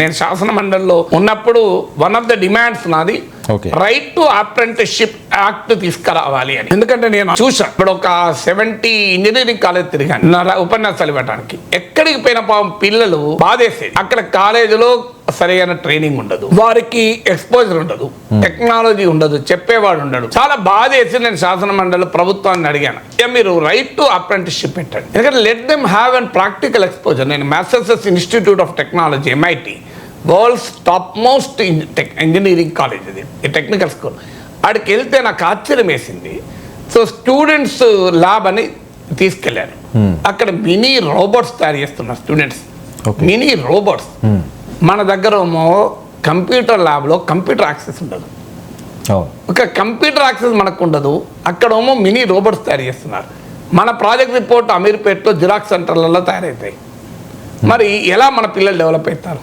నేను శాసన మండలిలో ఉన్నప్పుడు వన్ ఆఫ్ ద డిమాండ్స్ నాది. రైట్ టు అప్రెంటిస్షిప్ యాక్ట్ తీసుకురావాలి అని. ఎందుకంటే నేను చూసా ఇప్పుడు ఒక సెవెంటీ ఇంజనీరింగ్ కాలేజ్ తిరిగాను నా ఉపన్యాసాలు ఇవ్వడానికి ఎక్కడికి పోయిన పాపం పిల్లలు బాధేసేది. అక్కడ కాలేజీలో సరైన ట్రైనింగ్ ఉండదు. వారికి ఎక్స్పోజర్ ఉండదు. టెక్నాలజీ ఉండదు. చెప్పేవాడు ఉండడు. చాలా బాధేసి నేను శాసన మండలి ప్రభుత్వాన్ని అడిగాను. "ఏ, మీరు రైట్ టు అప్రెంటిస్షిప్ పెట్టండి. ఎందుకంటే let them have and practical exposure నేను Massachusetts institute of technology MIT world's top most engineering college ఇది ఈ టెక్నికల్ స్కూల్ ఆడికి వెళ్తే నాకు ఆశ్చర్యం వేసింది. సో స్టూడెంట్స్ ల్యాబ్ అని తీసుకెళ్ళారు అక్కడ మినీ రోబోట్స్ తయారు చేస్తున్నారు స్టూడెంట్స్. మినీ రోబోట్స్ మన దగ్గర ఏమో కంప్యూటర్ ల్యాబ్లో కంప్యూటర్ యాక్సెస్ ఉండదు. ఒక కంప్యూటర్ యాక్సెస్ మనకు ఉండదు అక్కడేమో మినీ రోబోట్స్ తయారు చేస్తున్నారు. మన ప్రాజెక్ట్ రిపోర్ట్ అమీర్పేటలో జిరాక్స్ సెంటర్లలో తయారవుతాయి మరి ఎలా మన పిల్లలు డెవలప్ అవుతారు